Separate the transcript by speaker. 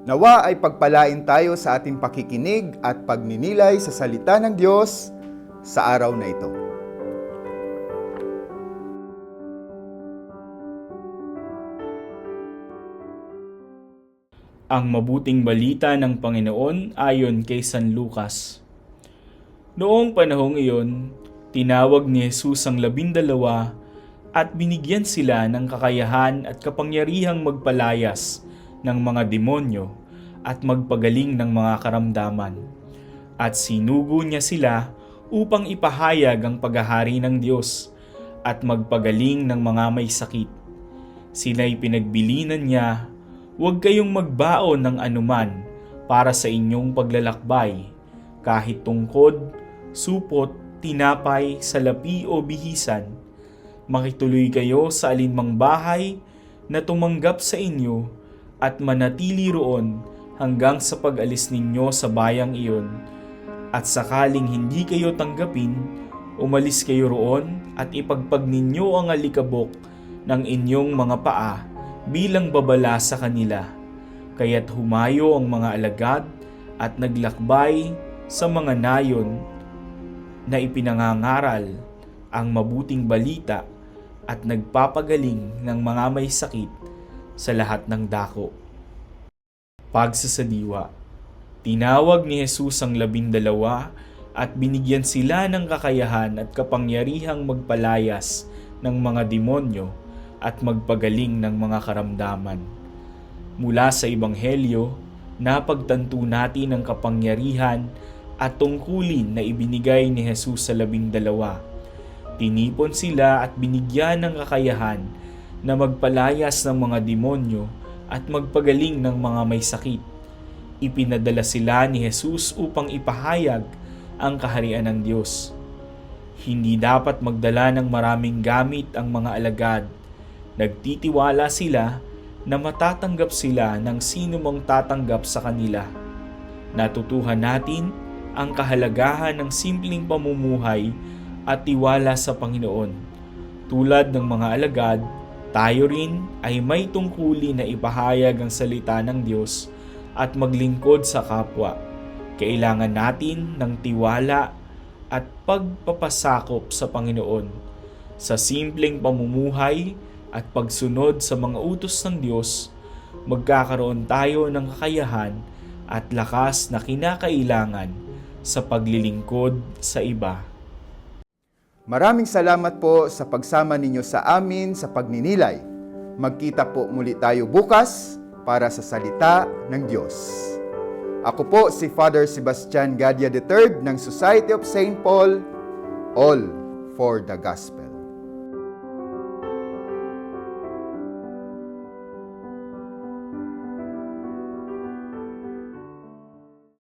Speaker 1: Nawa ay pagpalain tayo sa ating pakikinig at pagninilay sa salita ng Diyos sa araw na ito.
Speaker 2: Ang mabuting balita ng Panginoon ayon kay San Lucas. Noong panahong iyon, tinawag ni Jesus ang labindalawa at binigyan sila ng kakayahan at kapangyarihang magpalayas ng mga demonyo at magpagaling ng mga karamdaman. At sinugo niya sila upang ipahayag ang paghahari ng Diyos at magpagaling ng mga may sakit. Sila'y pinagbilinan niya, huwag kayong magbaon ng anuman para sa inyong paglalakbay, kahit tungkod, supot, tinapay, salapi o bihisan. Makituloy kayo sa alinmang bahay na tumanggap sa inyo at manatili roon hanggang sa pag-alis ninyo sa bayang iyon. At sakaling hindi kayo tanggapin, umalis kayo roon at ipagpag ninyo ang alikabok ng inyong mga paa bilang babala sa kanila. Kaya't humayo ang mga alagad at naglakbay sa mga nayon na ipinangangaral ang mabuting balita at nagpapagaling ng mga may sakit sa lahat ng dako. Pagsasadiwa Tinawag ni Jesus ang labindalawa at binigyan sila ng kakayahan at kapangyarihang magpalayas ng mga demonyo at magpagaling ng mga karamdaman. Mula sa Ebanghelyo, napagtanto natin ang kapangyarihan at tungkulin na ibinigay ni Jesus sa labindalawa. Tinipon sila at binigyan ng kakayahan na magpalayas ng mga demonyo at magpagaling ng mga may sakit. Ipinadala sila ni Jesus upang ipahayag ang kaharian ng Diyos. Hindi dapat magdala ng maraming gamit ang mga alagad. Nagtitiwala sila na matatanggap sila ng sino mang tatanggap sa kanila. Natutuhan natin ang kahalagahan ng simpleng pamumuhay at tiwala sa Panginoon. Tulad ng mga alagad, tayo rin ay may tungkulin na ipahayag ang salita ng Diyos at maglingkod sa kapwa. Kailangan natin ng tiwala at pagpapasakop sa Panginoon. Sa simpleng pamumuhay at pagsunod sa mga utos ng Diyos, magkakaroon tayo ng kakayahan at lakas na kinakailangan sa paglilingkod sa iba.
Speaker 1: Maraming salamat po sa pagsama ninyo sa amin sa pagninilay. Magkita po muli tayo bukas para sa salita ng Diyos. Ako po si Father Sebastian Gadia III ng Society of St. Paul, all for the Gospel.